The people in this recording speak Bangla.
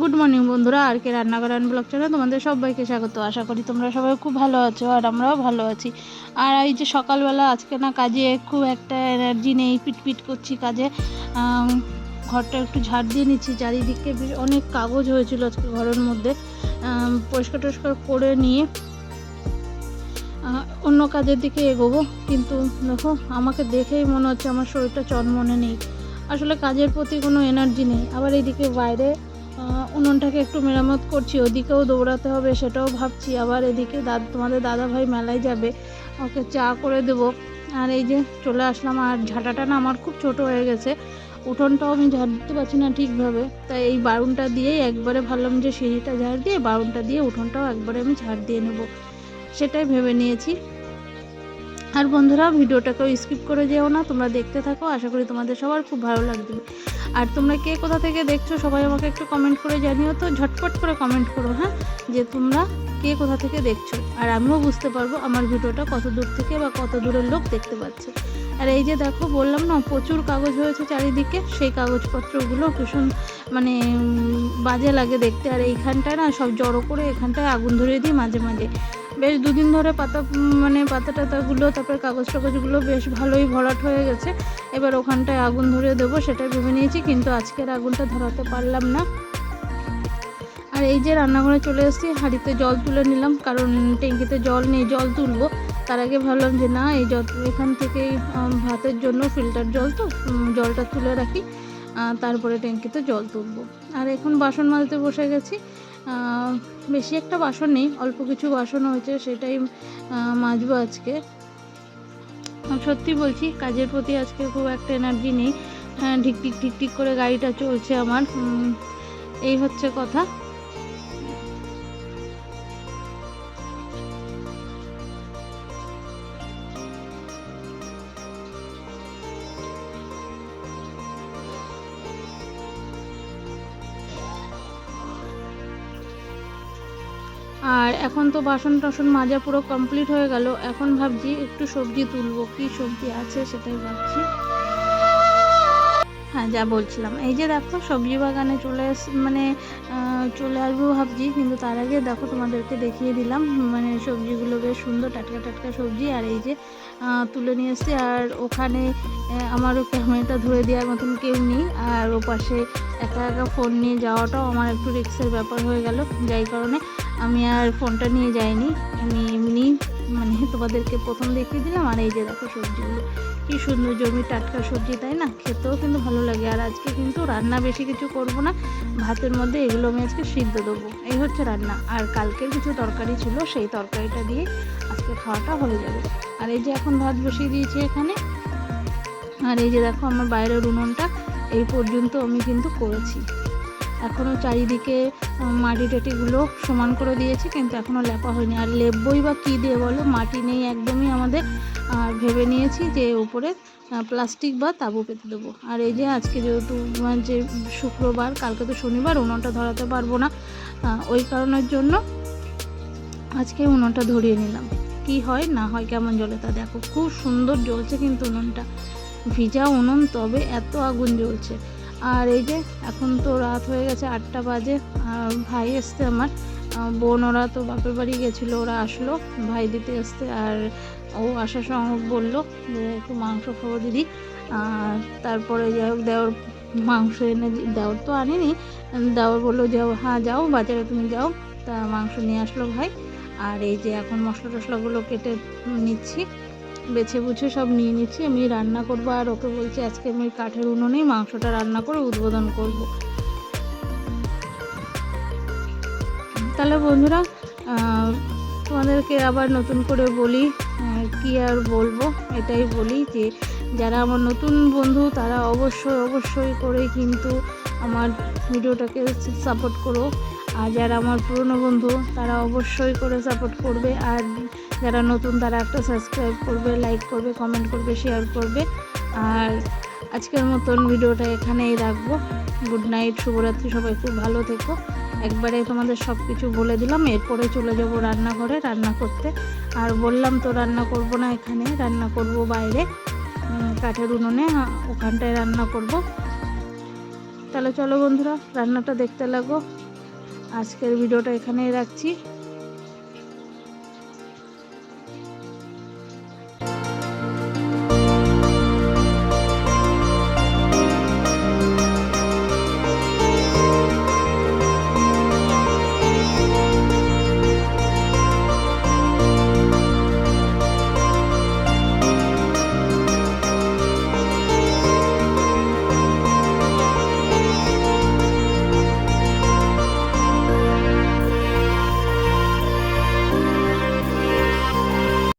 গুড মর্নিং বন্ধুরা। আর কে রান্না করান ব্লগ চ্যানেল তোমাদের সবাইকে স্বাগত। আশা করি তোমরা সবাই খুব ভালো আছো আর আমরাও ভালো আছি। আর এই যে সকালবেলা আজকে না কাজে খুব একটা এনার্জি নেই, পিটপিট করছি কাজে। ঘরটা একটু ঝাড় দিয়ে নিচ্ছি। চারিদিকে অনেক কাগজ হয়েছিল আজকে ঘরের মধ্যে। পরিষ্কার টরিষ্কার করে নিয়ে অন্য কাজের দিকে এগোবো। কিন্তু দেখো, আমাকে দেখেই মনে হচ্ছে আমার শরীরটা চনমনে নেই। আসলে কাজের প্রতি কোনো এনার্জি নেই। আবার এইদিকে বাইরে উনুনটাকে একটু মেরামত করছি, ওদিকেও দৌড়াতে হবে সেটাও ভাবছি। আবার এদিকে দাদ, তোমাদের দাদা ভাই মেলায় যাবে, ওকে চা করে দেব। আর এই যে চলে আসলাম, আর ঝাঁটাটা না আমার খুব ছোট হয়ে গেছে, উঠোনটাও আমি ঝাড় দিতে পারছি না ঠিকভাবে। তাই এই বারুনটা দিয়েই একবারে ভাবলাম যে সিঁড়িটা ঝাড় দিয়ে, বারুনটা দিয়ে উঠোনটাও একবারে আমি ঝাড় দিয়ে নেব। সেটাই ভেবে নিয়েছি। আর বন্ধুরা, ভিডিওটাকেও স্কিপ করে যেও না, তোমরা দেখতে থাকো, আশা করি তোমাদের সবার খুব ভালো লাগবে। আর তোমরা কে কোথা থেকে দেখছ, সবাই আমাকে একটু কমেন্ট করে জানিও তো, ঝটপট করে কমেন্ট করো হ্যাঁ? যে তোমরা কে কোথা থেকে দেখছ। আর আমিও বুঝতে পারব আমার ভিডিওটা কত দূর থেকে বা কত দূরের লোক দেখতে পাচ্ছে। আর এই যে দেখো, বললাম না, প্রচুর কাগজ হয়েছে চারিদিকে, সেই কাগজপত্রগুলো ভীষণ মানে বাজে লাগে দেখতে। আর এইখানটায় না সব জড়ো করে এখানটায় আগুন ধরিয়ে দিই মাঝে মাঝে। বেশ দুদিন ধরে পাতা মানে পাতা টাতাগুলো, তারপরে কাগজ টাগজগুলো বেশ ভালোই ভরাট হয়ে গেছে। এবার ওখানটায় আগুন ধরিয়ে দেবো সেটা ভেবে নিয়েছি, কিন্তু আজকের আগুনটা ধরাতে পারলাম না। আর এই যে রান্নাঘরে চলে এসেছি, হাঁড়িতে জল তুলে নিলাম, কারণ ট্যাঙ্কিতে জল নেই, জল তুলবো। তার আগে ভাবলাম যে না, এই জল এখান থেকেই ভাতের জন্য ফিল্টার জল তো জলটা তুলে রাখি তারপরে ট্যাঙ্কিতে জল তুলবো। আর এখন বাসন মাজতে বসে গেছি বেশি একটা বাসন নেই, অল্প কিছু বাসন হয়েছে, সেটাই মাজব আজকে। সত্যি বলছি, কাজের প্রতি আজকে খুব একটা এনার্জি নেই। হ্যাঁ ঢিক ঢিক করে গাড়িটা চলছে আমার। এই হচ্ছে কথা। আর এখন তো বাসন টাসন মাজা পুরো কমপ্লিট হয়ে গেল। এখন ভাবছি একটু সবজি তুলবো। কি সবজি আছে সেটাই ভাবছি। হ্যাঁ যা বলছিলাম। এই যে দেখো, সবজি বাগানে চলে মানে চলে আসব ভাবছি। কিন্তু তার আগে দেখো, তোমাদেরকে দেখিয়ে দিলাম। মানে সবজিগুলো বেশ সুন্দর টাটকা টাটকা সবজি। আর এই যে তুলে নিয়ে এসছি। আর ওখানে আমারও ক্যামেরাটা ধরে দেওয়ার মতন কেউ নেই। আর ও পাশে একা একা ফোন নিয়ে যাওয়াটাও আমার একটু রিক্সের ব্যাপার হয়ে গেল। যাই কারণে আমি আর ফোনটা নিয়ে যাইনি। আমি এমনি মানে তোমাদেরকে প্রথম দেখিয়ে দিলাম, আর এই যে দেখো সবজিগুলো। কি সুন্দর জমি, টাটকা সবজি, তাই না? খেতেও কিন্তু ভালো লাগে। আর আজকে কিন্তু রান্না বেশি কিছু করব না। ভাতের মধ্যে এগুলো আমি আজকে সিদ্ধ দেবো। এই হচ্ছে রান্না। আর কালকের কিছু তরকারি ছিল, সেই তরকারিটা দিয়ে আজকে খাওয়াটা হয়ে যাবে। আর এই যে এখন ভাত বসিয়ে দিয়েছি এখানে। আর এই যে দেখো আমার বাইরের উনুনটা, এই পর্যন্ত আমি কিন্তু করেছি। এখনও চারিদিকে মাটি টাটিগুলো সমান করে দিয়েছি, কিন্তু এখনও লেপা হয়নি। আর লেপবই বা কী দিয়ে বলো? মাটি নেই একদমই আমাদের। আর ভেবে নিয়েছি যে উপরে প্লাস্টিক বা তাবু পেতে দেবো। আর এই যে আজকে যেহেতু যে শুক্রবার, কালকে তো শনিবার, উনুনটা ধরাতে পারব না। ওই কারণের জন্য আজকে উনুনটা ধরিয়ে নিলাম। কি হয়, না হয়, কেমন জ্বলে তা দেখো। খুব সুন্দর জ্বলছে কিন্তু উনুনটা। ভিজা উনুন, তবে এত আগুন জ্বলছে। আর এই যে, এখন তো রাত হয়ে গেছে আটটা বাজে। ভাই এসছে আমার। বোন, ওরা তো বাপের বাড়ি গেছিল, ওরা আসলো, ভাই দিতে এসছে আর ও আসার সময় বলল যে, একটু মাংস খাব দিদি। আর তারপরে যাই হোক দেওয়ার মাংস এনে দেওয়ার তো আনিনি। দেওয়ার বলল যাও হ্যাঁ যাও, বাজারে তুমি যাও। তা মাংস নিয়ে আসলো ভাই। আর এই যে, এখন মশলা টশলাগুলো কেটে নিচ্ছি। বেছে বুছে সব নিয়ে নিচ্ছি, আমি রান্না করব আর ওকে বলছি আজকে আমি কাঠের উনুনেই মাংসটা রান্না করে উদ্বোধন করব। তাহলে বন্ধুরা তোমাদেরকে আবার নতুন করে বলি কি আর বলব, এটাই বলি যে যারা আমার নতুন বন্ধু, তারা অবশ্যই অবশ্যই করে কিন্তু আমার ভিডিওটাকে সাপোর্ট করো। আর যারা আমার পুরনো বন্ধু, তারা অবশ্যই করে সাপোর্ট করবে। আর যারা নতুন, তারা একটা সাবস্ক্রাইব করবে লাইক করবে কমেন্ট করবে শেয়ার করবে। আর আজকের মতন ভিডিওটা এখানেই রাখব। গুড নাইট শুভরাত্রি, সবাই খুব ভালো থেকো। একবারে তোমাদের সব কিছু বলে দিলাম, এরপরে চলে যাব রান্নাঘরে রান্না করতে। আর বললাম তো রান্না করব না এখানে, রান্না করব বাইরে। কাঠের উনুনে ওখানটায় রান্না করব। তাহলে চলো বন্ধুরা, রান্নাটা দেখতে লাগো। আজকের ভিডিওটা এখানেই রাখছি।